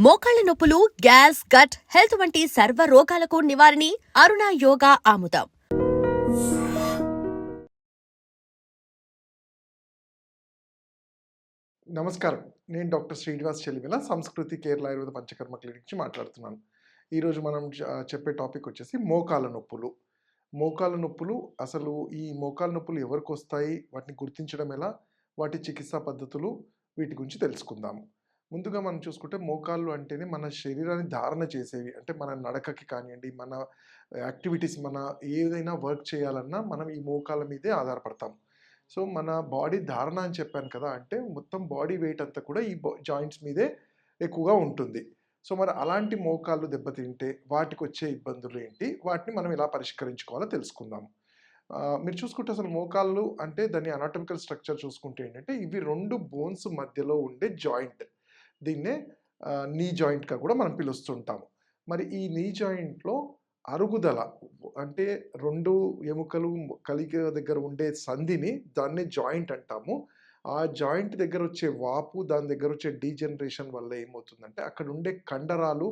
మోకాళ్ళ నొప్పులు gas gut health వంటి సర్వ రోగాలకు నివారణి అరుణ యోగా ఆముదం. నమస్కారం. నేను డాక్టర్ శ్రీనివాస్ చెలిమిల సంస్కృతి కేరళ ఆయుర్వేద పంచకర్మ క్లినిక్ నుంచి మాట్లాడుతున్నాను. ఈరోజు మనం చెప్పే టాపిక్ వచ్చేసి మోకాల నొప్పులు. మోకాల నొప్పులు అసలు ఈ మోకాల నొప్పులు ఎవరికి వస్తాయి? వాటిని గుర్తించడం ఎలా? వాటి చికిత్సా పద్ధతులు వీటి గురించి తెలుసుకుందాము. ముందుగా మనం చూసుకుంటే మోకాళ్ళు అంటేనే మన శరీరాన్ని ధారణ చేసేవి. అంటే మన నడకకి కానివ్వండి మన యాక్టివిటీస్ మన ఏదైనా వర్క్ చేయాలన్నా మనం ఈ మోకాళ్ళ మీదే ఆధారపడతాం. సో మన బాడీ ధారణ అని చెప్పాను కదా! అంటే మొత్తం బాడీ వెయిట్ అంతా కూడా ఈ జాయింట్స్ మీదే ఎక్కువగా ఉంటుంది. సో మరి అలాంటి మోకాళ్ళు దెబ్బతింటే వాటికి వచ్చే ఇబ్బందులు ఏంటి? వాటిని మనం ఎలా పరిష్కరించుకోవాలో తెలుసుకుందాం. మీరు చూసుకుంటే అసలు మోకాళ్ళు అంటే దాని అనాటమికల్ స్ట్రక్చర్ చూసుకుంటే ఏంటంటే ఇవి రెండు బోన్స్ మధ్యలో ఉండే జాయింట్. దీన్నే నీ జాయింట్గా కూడా మనం పిలుస్తుంటాము. మరి ఈ నీ జాయింట్లో అరుగుదల అంటే రెండు ఎముకలు కలిగి దగ్గర ఉండే సంధిని దాన్ని జాయింట్ అంటాము. ఆ జాయింట్ దగ్గర వచ్చే వాపు దాని దగ్గర వచ్చే డీజనరేషన్ వల్ల ఏమవుతుందంటే అక్కడ ఉండే కండరాలు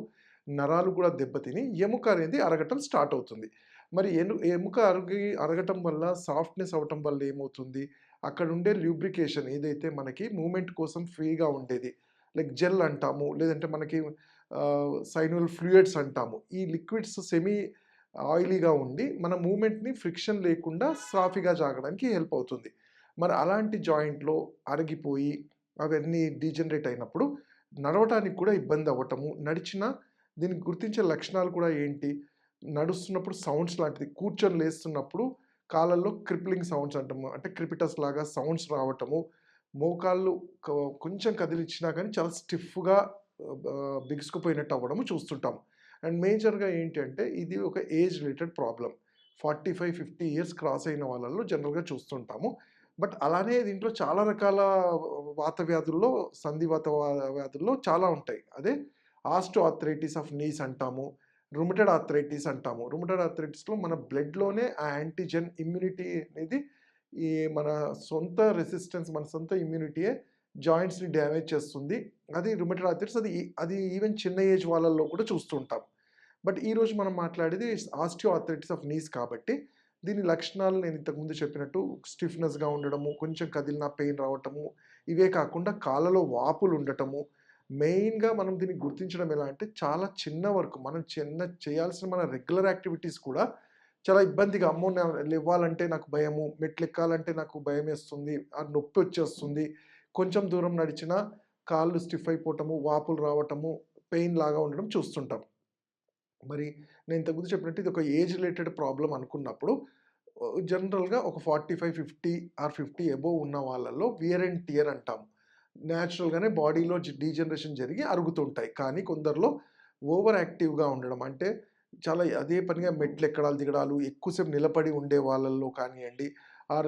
నరాలు కూడా దెబ్బతిని ఎముక అనేది అరగటం స్టార్ట్ అవుతుంది. మరి ఎను ఎముక అరగి అరగటం వల్ల సాఫ్ట్నెస్ అవటం వల్ల ఏమవుతుంది? అక్కడ ఉండే ల్యూబ్రికేషన్ ఏదైతే మనకి మూమెంట్ కోసం ఫ్రీగా ఉండేది లైక్ జెల్ అంటాము లేదంటే మనకి సైనువల్ ఫ్లూయిడ్స్ అంటాము. ఈ లిక్విడ్స్ సెమీ ఆయిలీగా ఉండి మన మూమెంట్ని ఫ్రిక్షన్ లేకుండా సాఫీగా జాగడానికి హెల్ప్ అవుతుంది. మరి అలాంటి జాయింట్లో అరిగిపోయి అవన్నీ డీజనరేట్ అయినప్పుడు నడవటానికి కూడా ఇబ్బంది అవ్వటము నడిచిన దీనికి గుర్తించే లక్షణాలు కూడా ఏంటి? నడుస్తున్నప్పుడు సౌండ్స్ లాంటిది కూర్చొని లేస్తున్నప్పుడు కాళ్ళల్లో క్రిప్లింగ్ సౌండ్స్ అంటాము. అంటే క్రిపిటస్ లాగా సౌండ్స్ రావటము మోకాళ్ళు కొంచెం కదిలిచ్చినా కానీ చాలా స్టిఫ్గా బిగుసుకుపోయినట్టు అవ్వడము చూస్తుంటాం అండ్ మేజర్గా ఏంటంటే ఇది ఒక age related problem forty five fifty years cross అయిన వాళ్ళల్లో జనరల్గా చూస్తుంటాము. బట్ అలానే దీంట్లో చాలా రకాల వాత వ్యాధుల్లో సంధివాత వ్యాధుల్లో చాలా ఉంటాయి. అదే ఆస్టో ఆథరైటిస్ ఆఫ్ నీస్ అంటాము రుమటెడ్ ఆథరైటిస్ అంటాము. రుమటెడ్ ఆథరైటిస్లో మన బ్లడ్లోనే ఆ యాంటీజెన్ ఇమ్యూనిటీ అనేది ఈ మన సొంత రెసిస్టెన్స్ మన సొంత ఇమ్యూనిటీయే జాయింట్స్ని డ్యామేజ్ చేస్తుంది. అది రుమటెడ్ ఆర్థరైటిస్ అది అది ఈవెన్ చిన్న ఏజ్ వాళ్ళల్లో కూడా చూస్తుంటాం. బట్ ఈరోజు మనం మాట్లాడేది ఆస్టియో ఆర్థరైటిస్ ఆఫ్ నీస్ కాబట్టి దీని లక్షణాలు నేను ఇంతకుముందు చెప్పినట్టు స్టిఫ్నెస్గా ఉండడము కొంచెం కదిలిన పెయిన్ రావటము ఇవే కాకుండా కాళ్ళలో వాపులు ఉండటము. మెయిన్గా మనం దీన్ని గుర్తించడం ఎలా అంటే చాలా చిన్న వరకు మనం చిన్న చేయాల్సిన మన రెగ్యులర్ యాక్టివిటీస్ కూడా చాలా ఇబ్బందిగా అమ్మో! నేను ఇవ్వాలంటే నాకు భయము మెట్లు ఎక్కాలంటే నాకు భయం వేస్తుంది ఆ నొప్పి వచ్చేస్తుంది. కొంచెం దూరం నడిచినా కాళ్ళు స్టిఫ్ అయిపోవటము వాపులు రావటము పెయిన్ లాగా ఉండడం చూస్తుంటాం. మరి నేను ఇంతకుముందు చెప్పినట్టు ఇది ఒక ఏజ్ రిలేటెడ్ ప్రాబ్లం అనుకున్నప్పుడు జనరల్గా ఒక forty five fifty or fifty above ఉన్న వాళ్ళల్లో వియర్ అండ్ టియర్ అంటాం. న్యాచురల్గానే బాడీలో డీజనరేషన్ జరిగి అరుగుతుంటాయి. కానీ కొందరిలో ఓవర్ యాక్టివ్గా ఉండడం అంటే చాలా అదే పనిగా మెట్లు ఎక్కడాలు దిగడాలు ఎక్కువసేపు నిలబడి ఉండే వాళ్ళల్లో కానివ్వండి ఆర్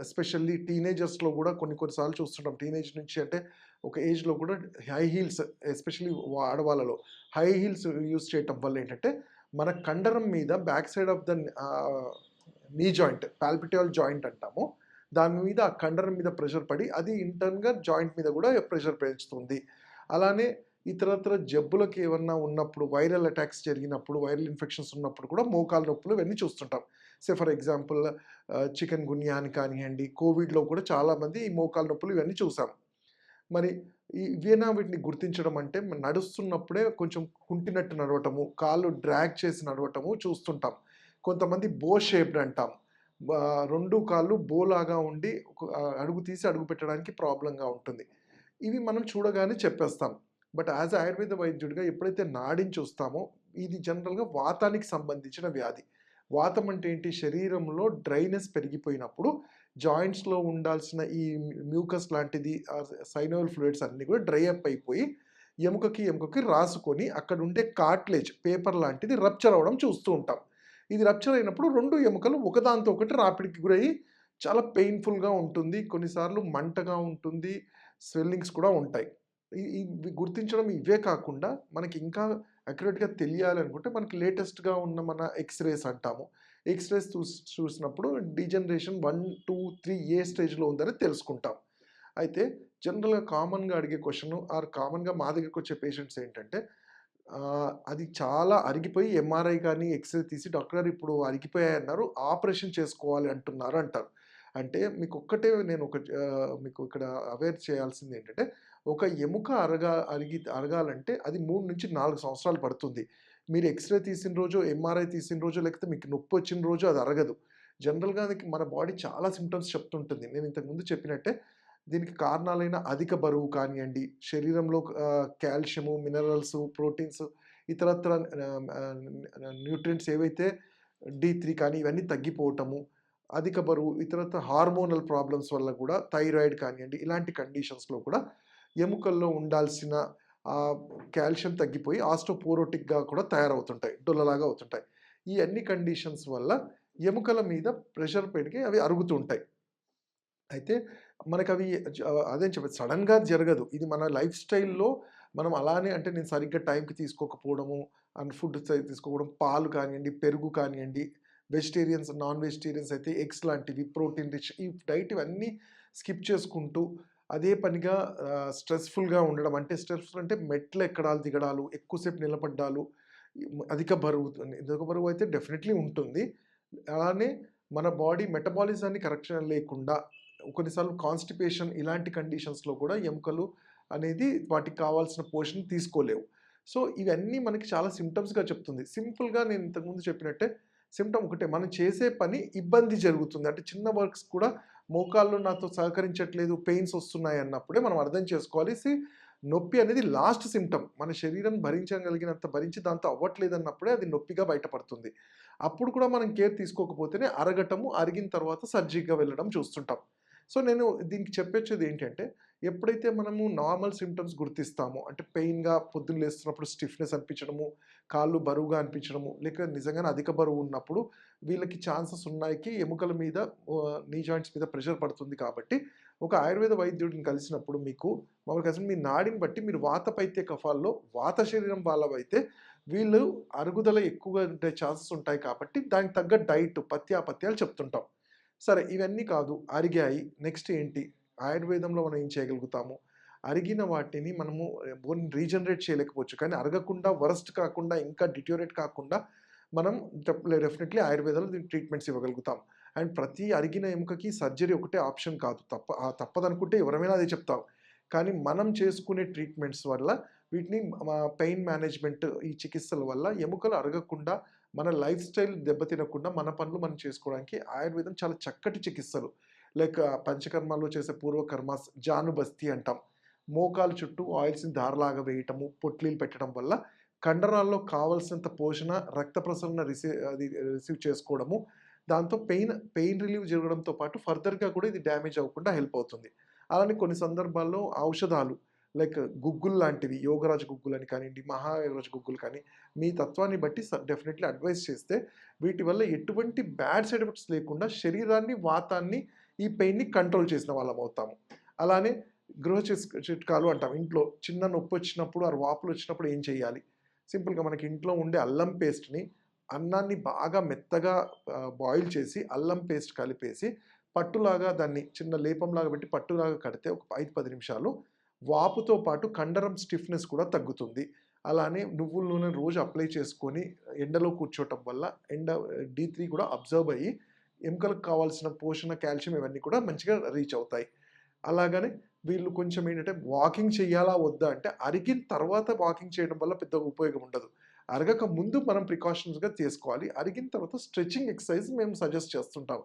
ఎస్పెషల్లీ టీనేజర్స్లో కూడా కొన్ని కొన్నిసార్లు చూస్తుంటాం. టీనేజ్ నుంచి అంటే ఒక ఏజ్లో కూడా హై హీల్స్ ఎస్పెషల్లీ ఆడవాళ్ళలో హై హీల్స్ యూస్ చేయటం వల్ల ఏంటంటే మన కండరం మీద back side of the knee joint popliteal joint అంటాము. దాని మీద ఆ కండరం మీద ప్రెషర్ పడి అది ఇంటర్న్గా జాయింట్ మీద కూడా ప్రెషర్ పెంచుతుంది. అలానే ఇతరత్ర జబ్బులకు ఏమన్నా ఉన్నప్పుడు వైరల్ అటాక్స్ జరిగినప్పుడు వైరల్ ఇన్ఫెక్షన్స్ ఉన్నప్పుడు కూడా మోకాలు నొప్పులు ఇవన్నీ చూస్తుంటాం. Say for example chikungunya అని కానివ్వండి కోవిడ్లో కూడా చాలామంది ఈ మోకాలు నొప్పులు ఇవన్నీ చూసాం. మరి ఇవేనా వీటిని గుర్తించడం అంటే నడుస్తున్నప్పుడే కొంచెం కుంటినట్టు నడవటము కాళ్ళు డ్రాగ్ చేసి నడవటము చూస్తుంటాం. కొంతమంది బో షేప్డ్ అంటాం. రెండు కాళ్ళు బోలాగా ఉండి అడుగు తీసి అడుగు పెట్టడానికి ప్రాబ్లంగా ఉంటుంది. ఇవి మనం చూడగానే చెప్పేస్తాం. బట్ యాజ్ ఆయుర్వేద వైద్యుడిగా ఎప్పుడైతే నాడిని చూస్తామో ఇది జనరల్గా వాతానికి సంబంధించిన వ్యాధి. వాతం అంటే ఏంటి? శరీరంలో డ్రైనెస్ పెరిగిపోయినప్పుడు జాయింట్స్లో ఉండాల్సిన ఈ మ్యూకస్ లాంటిది సైనోల్ ఫ్లూయిడ్స్ అన్నీ కూడా డ్రై అప్ అయిపోయి ఎముకకి ఎముకకి రాసుకొని అక్కడ ఉండే కార్ట్లేజ్ పేపర్ లాంటిది రప్చర్ అవ్వడం చూస్తూ ఉంటాం. ఇది రప్చర్ అయినప్పుడు రెండు ఎముకలు ఒకదాంతో ఒకటి రాపిడికి గురయ్యి చాలా పెయిన్ఫుల్గా ఉంటుంది. కొన్నిసార్లు మంటగా ఉంటుంది స్వెల్లింగ్స్ కూడా ఉంటాయి. ఇవి గుర్తించడం ఇవే కాకుండా మనకి ఇంకా అక్యురేట్గా తెలియాలనుకుంటే మనకి లేటెస్ట్గా ఉన్న మన ఎక్స్రేస్ అంటాము ఎక్స్రేస్ చూసి చూసినప్పుడు degeneration one two three A స్టేజ్లో ఉందని తెలుసుకుంటాం అయితే జనరల్‌గా కామన్‌గా అడిగే క్వశ్చన్ ఆర్ కామన్‌గా మా దగ్గరికి వచ్చే పేషెంట్స్ ఏంటంటే అది చాలా అరిగిపోయి ఎంఆర్ఐ కానీ ఎక్స్‌రే తీసి డాక్టర్ గారు ఇప్పుడు అరిగిపోయాయన్నారు. ఆపరేషన్ చేసుకోవాలి అంటున్నారు అంటారు. అంటే మీకు ఒక్కటే నేను ఒక మీకు ఇక్కడ అవేర్ చేయాల్సింది ఏంటంటే, ఒక ఎముక అరగా అరిగి అరగాలంటే అది 3-4 సంవత్సరాలు పడుతుంది. మీరు ఎక్స్‌రే తీసిన రోజు, ఎంఆర్ఐ తీసిన రోజు లేకపోతే మీకు నొప్పి వచ్చిన రోజు అది అరగదు. జనరల్‌గా అది మన బాడీ చాలా సిమ్టమ్స్ చెప్తుంటుంది. నేను ఇంతకుముందు చెప్పినట్టే దీనికి కారణాలైన అధిక బరువు కానివ్వండి శరీరంలో కాల్షియము, మినరల్స్, ప్రోటీన్స్ ఇతరత్ర న్యూట్రియంట్స్ ఏవైతే డి3 కానీ ఇవన్నీ తగ్గిపోవటము, అధిక బరువు, ఇతరత్ర హార్మోనల్ ప్రాబ్లమ్స్ వల్ల కూడా థైరాయిడ్ కానివ్వండి ఇలాంటి కండిషన్స్‌లో కూడా ఎముకల్లో ఉండాల్సిన కాల్షియం తగ్గిపోయి ఆస్టోపోరోటిక్‌గా కూడా తయారవుతుంటాయి. డొల్లలాగా అవుతుంటాయి. ఈ అన్ని కండిషన్స్ వల్ల ఎముకల మీద ప్రెషర్ పెరిగి అవి అరుగుతూ ఉంటాయి. అయితే మనకు అవి అదే చెప్పేది సడన్గా జరగదు. ఇది మన లైఫ్ స్టైల్‌లో మనం అలానే అంటే నేను సరిగ్గా టైంకి తీసుకోకపోవడము, అండ్ ఫుడ్ తీసుకోవడం పాలు కానివ్వండి పెరుగు కానివ్వండి వెజిటేరియన్స్, నాన్ వెజిటేరియన్స్ అయితే ఎగ్స్ లాంటివి, ప్రోటీన్ రిచ్ ఈ డైట్ ఇవన్నీ స్కిప్ చేసుకుంటూ అదే పనిగా స్ట్రెస్‌ఫుల్‌గా ఉండడం. అంటే స్ట్రెస్‌ఫుల్ అంటే మెట్లు ఎక్కడాలు, దిగడాలు, ఎక్కువసేపు నిలబడ్డాలు, అధిక బరువు అధిక బరువు అయితే డెఫినెట్‌లీ ఉంటుంది. అలానే మన బాడీ మెటబాలిజాన్ని కరెక్షన్ లేకుండా కొన్నిసార్లు కాన్‌స్టిపేషన్ ఇలాంటి కండిషన్స్‌లో కూడా ఎముకలు అనేది వాటికి కావాల్సిన పోషణ తీసుకోలేవు. సో, ఇవన్నీ మనకి చాలా సిమ్టమ్స్గా చెప్తుంది. సింపుల్‌గా నేను ఇంతకుముందు చెప్పినట్టే సిమ్టమ్ ఒకటే మనం చేసే పని ఇబ్బంది జరుగుతుంది. అంటే చిన్న వర్క్స్ కూడా మోకాళ్ళు నాతో సహకరించట్లేదు, పెయిన్స్ వస్తున్నాయి అన్నప్పుడే మనం అర్థం చేసుకోవాలి. నొప్పి అనేది లాస్ట్ సిమ్టమ్ మన శరీరం భరించగలిగినంత భరించి దాంతో అవ్వట్లేదు అన్నప్పుడే అది నొప్పిగా బయటపడుతుంది. అప్పుడు కూడా మనం కేర్ తీసుకోకపోతేనే అరగటము, అరిగిన తర్వాత సర్జరీగా వెళ్ళడం చూస్తుంటాం. సో, నేను దీనికి చెప్పొచ్చేది ఏంటంటే, ఎప్పుడైతే మనము నార్మల్ సిమ్టమ్స్ గుర్తిస్తామో అంటే పెయిన్‌గా పొద్దున్న లేస్తున్నప్పుడు స్టిఫ్‌నెస్ అనిపించడము, కాళ్ళు బరువుగా అనిపించడము, లేక నిజంగానే అధిక బరువు ఉన్నప్పుడు వీళ్ళకి ఛాన్సెస్ ఉన్నాయికి ఎముకల మీద నీ జాయింట్స్ మీద ప్రెషర్ పడుతుంది కాబట్టి, ఒక ఆయుర్వేద వైద్యుడిని కలిసినప్పుడు మీకు మామూలుగా అసలు మీ నాడిని బట్టి మీరు వాత పైత్య కఫాల్లో వాత శరీరం వాళ్ళవైతే వీళ్ళు అరుగుదల ఎక్కువగా ఉండే ఛాన్సెస్ ఉంటాయి కాబట్టి దానికి తగ్గ డైట్ పత్యాపత్యాలు చెప్తుంటాం. సరే ఇవన్నీ కాదు అరిగాయి. నెక్స్ట్ ఏంటి? ఆయుర్వేదంలో మనం ఏం చేయగలుగుతాము? అరిగిన వాటిని మనము బోన్ రీజనరేట్ చేయలేకపోవచ్చు. కానీ అరగకుండా వరస్ట్ కాకుండా ఇంకా డిటోరేట్ కాకుండా మనం డెఫినెట్‌లీ ఆయుర్వేదంలో దీనికి ట్రీట్మెంట్స్ ఇవ్వగలుగుతాం. అండ్ ప్రతి అరిగిన ఎముకకి సర్జరీ ఒకటే ఆప్షన్ కాదు. తప్ప తప్పదనుకుంటే ఎవరైనా అదే చెప్తాం. కానీ మనం చేసుకునే ట్రీట్మెంట్స్ వల్ల వీటిని పెయిన్ మేనేజ్‌మెంట్ ఈ చికిత్సల వల్ల ఎముకలు అరగకుండా మన లైఫ్ స్టైల్ దెబ్బతినకుండా మన పనులు మనం చేసుకోవడానికి ఆయుర్వేదం చాలా చక్కటి చికిత్సలు. లైక్ పంచకర్మాల్లో చేసే పూర్వకర్మాస్ జానుబస్తి అంటాం. మోకాలు చుట్టూ ఆయిల్స్‌ని దారలాగా వేయటము, పొట్లీలు పెట్టడం వల్ల కండరాల్లో కావలసినంత పోషణ, రక్త ప్రసరణ రిసీవ్ అది రిసీవ్ చేసుకోవడము. దాంతో పెయిన్ పెయిన్ రిలీవ్ జరగడంతో పాటు ఫర్దర్‌గా కూడా ఇది డ్యామేజ్ అవ్వకుండా హెల్ప్ అవుతుంది. అలానే కొన్ని సందర్భాల్లో ఔషధాలు లైక్ గుగ్గుల్ లాంటివి యోగరాజ్ గుగ్గులని కానివ్వండి మహాయోగరాజ్ గుగ్గులు కానీ మీ తత్వాన్ని బట్టి డెఫినెట్‌లీ అడ్వైస్ చేస్తే వీటి వల్ల ఎటువంటి బ్యాడ్ సైడ్ ఎఫెక్ట్స్ లేకుండా శరీరాన్ని, వాతాన్ని ఈ పెయిన్‌ని కంట్రోల్ చేసిన వాళ్ళం అవుతాము. అలానే గృహ చిట్కాలు అంటాం. ఇంట్లో చిన్న నొప్పి వచ్చినప్పుడు ఆ వాపులు వచ్చినప్పుడు ఏం చేయాలి? సింపుల్‌గా మనకి ఇంట్లో ఉండే అల్లం పేస్ట్‌ని అన్నాన్ని బాగా మెత్తగా బాయిల్ చేసి అల్లం పేస్ట్ కలిపేసి పట్టులాగా దాన్ని చిన్న లేపంలాగా పెట్టి పట్టులాగా కడితే ఒక 5, 10 నిమిషాలు వాపుతో పాటు కండరం స్టిఫ్‌నెస్ కూడా తగ్గుతుంది. అలానే నువ్వుల నూనె రోజు అప్లై చేసుకొని ఎండలో కూర్చోవటం వల్ల ఎండ డి3 కూడా అబ్జర్వ్ అయ్యి ఎముకలకు కావాల్సిన పోషణ, కాల్షియం ఇవన్నీ కూడా మంచిగా రీచ్ అవుతాయి. అలాగనే వీళ్ళు కొంచెం ఏంటంటే వాకింగ్ చేయాలా? వద్దా? అంటే అరిగిన తర్వాత వాకింగ్ చేయడం వల్ల పెద్దగా ఉపయోగం ఉండదు. అరగక ముందు మనం ప్రికాషన్స్‌గా చేసుకోవాలి. అరిగిన తర్వాత స్ట్రెచింగ్ ఎక్సర్‌సైజ్ మేము సజెస్ట్ చేస్తుంటాం.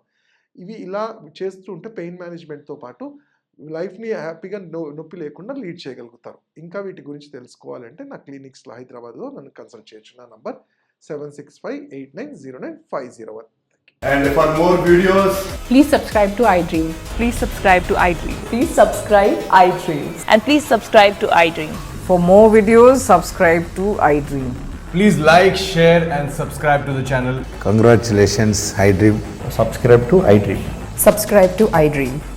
ఇవి ఇలా చేస్తూ ఉంటే పెయిన్ మేనేజ్‌మెంట్‌తో పాటు లైఫ్‌ని హ్యాపీగా నొ నొప్పి లేకుండా లీడ్ చేయగలుగుతారు. ఇంకా వీటి గురించి తెలుసుకోవాలంటే నా క్లినిక్స్‌లో హైదరాబాద్‌లో నన్ను కన్సల్ట్ చేయొచ్చు. నా number 7658909501. And for more videos, Please subscribe to iDream. Please subscribe to iDream. Please subscribe iDreams. And please subscribe to iDream. For more videos, subscribe to iDream. please like, share, and subscribe to the channel. Congratulations, iDream. subscribe to iDream. Subscribe to iDream.